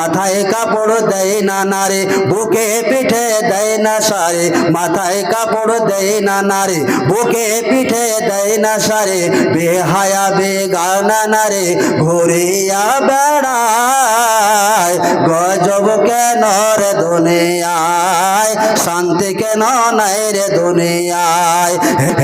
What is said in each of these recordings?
মাথায় কাপড় দেয় না নারে, বুকে পিঠে দেয় না সারে। মাথায় কাপড় দেয় না নারে, বুকে পিঠে দেয় না সারে। বেহায়া বেগানা নারে, ঘুরিয়া বেড়ায় গজব কেন রে দুনিয়ায়? শান্তি কেন নাই রে দুনিয়ায়?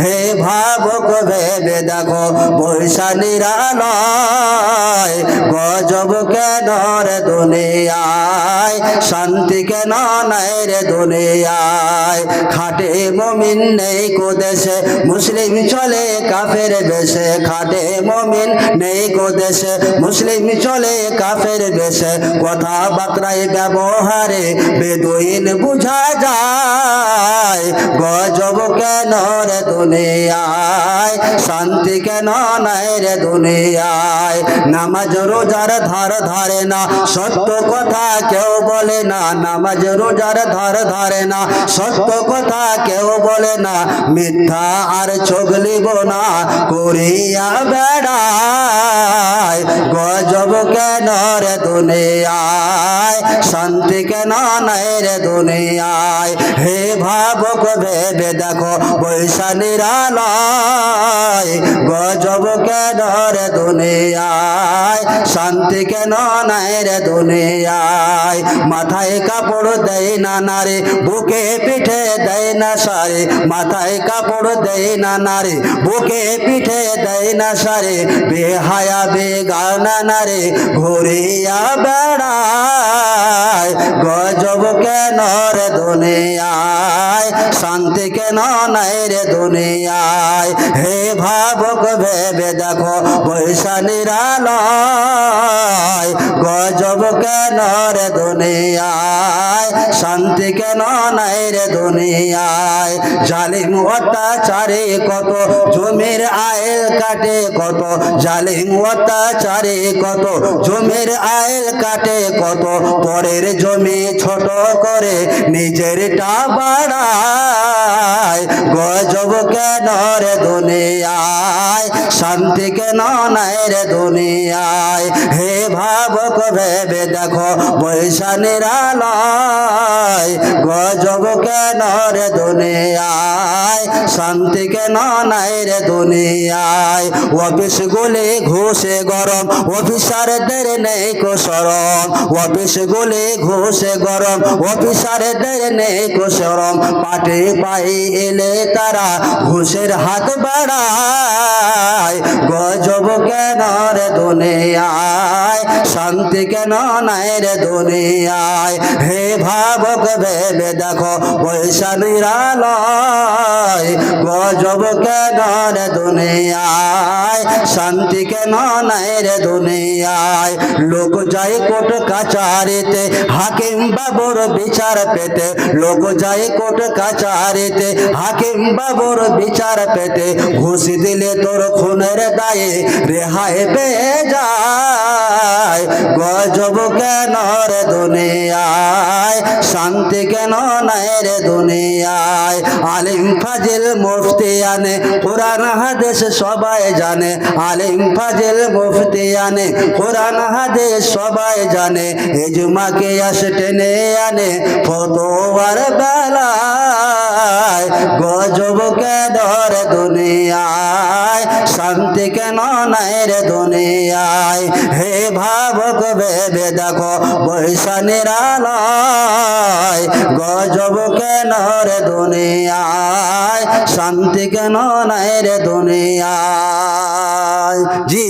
হে ভাবক ভেবে দেখো বৈশা নিরালয় গজব কেন রে দুনিয়ায়? শান্তি কেন নাই রে দুনিয়ায়? খাটে মমিন নেই কো দেশে মুসলিম চলে কাফের বেশে। খাটে মমিন নেই কো দেশে মুসলিম চলে কাফের বেশে। কথা বার্তায় ব্যবহারে বেদুইন বুঝা যায়। গজব কেন রে দুনিয়ায়? শান্তি কেন নাই রে দুনিয়ায়? নামাজ রোজার ধার ধারে না, সত্য কথা কেউ বলে না। নামাজ রোজার ধার ধারে না, সত্য কথা কেউ বলে না। মিথ্যা আর চগলিব না, করিয়া বেড়ায়। গজব কেন রে দুনিয়ায়? শান্তি কেন নাই রে দুনিয়ায়? হে ভাবক ভেবে দেখো বৈশা নিরালয়। গজব কেন রে দুনিয়ায়? শান্তি কেন নাই রে দুনিয়ায়? মাথায় কাপড় দেয় না নারে, বুকে পিঠে দেয় না সারে মাথায় কাপড় দেয় না নারে, বুকে পিঠে দেয় না সারে বেহায়া, বেগানা নারে ঘুরিয়া বেড়ায়। গজব কেন রে দুনিয়ায়? শান্তি কেন নাই রে দুনিয়ায়? হে ভাবক ভেবে দেখো বৈশা নিরালয়। গজব কেন রে দুনিয়ায়? শান্তি কেন নাই রে দুনিয়ায়? জালিম অত্যাচারে কত? জমির আয়ের কাটে কত? জালিম অত্যাচারে কত? জমির আয়ের কাটে কত? পরের জমি ছোট করে নিজেরটা বাড়ায়। গজব কেন রে দুনিয়ায়? শান্তি কেন নাই রে দুনিয়ায়? হে ভাবক ভেবে দেখো বৈশা নিরালয় গজব কেন রে দুনিয়ায়? শান্তি কেন নাই রে দুনিয়ায়? অফিস গুলি ঘুষে গরম, অফিসারদের নেই কো সরম অফিস গুলি ঘুষে গরম, অফিসারদের নেই কো সরম পাটে পাই এলে তারা ঘুষের হাত বাড়ায়। রে দুনিয়ায়, শান্তি কেন নাই রে দুনিয়ায়? হে ভাবক ভেবে দেখো নিরালয় গজব কেন রে দুনিয়ায়? শান্তি কেন নাই রে দুনিয়ায়? লোক যায় কোট কাচারিতে হাকিম বাবুর বিচার পেতে। লোক যায় কোট কাচারিতে হাকিম বাবুর বিচার পেতে। ঘুষ দিলে তোর খুনের দায়ে রেহাই পেয়ে যায়? গজব কেন রে দুনিয়ায়? শান্তি কেন নাই রে দুনিয়ায়? আলিম ফাজিল মুফতি আনে, কোরআন, হাদিস সবাই জানে। আলিম ফাজিল মুফতি আনে, কোরআন, হাদিস সবাই জানে। এজমাকে আসে টেনে আনে, ফতোয়ার বেলায় গজব কেন রে দুনিয়ায়, শান্তি কেন নাই রে দুনিয়ায়? হে ভাবক ভেবে দেখো, বৈশা নিরালয়। গজব কেন রে দুনিয়ায়, শান্তি কেন নাই রে দুনিয়ায়? জি।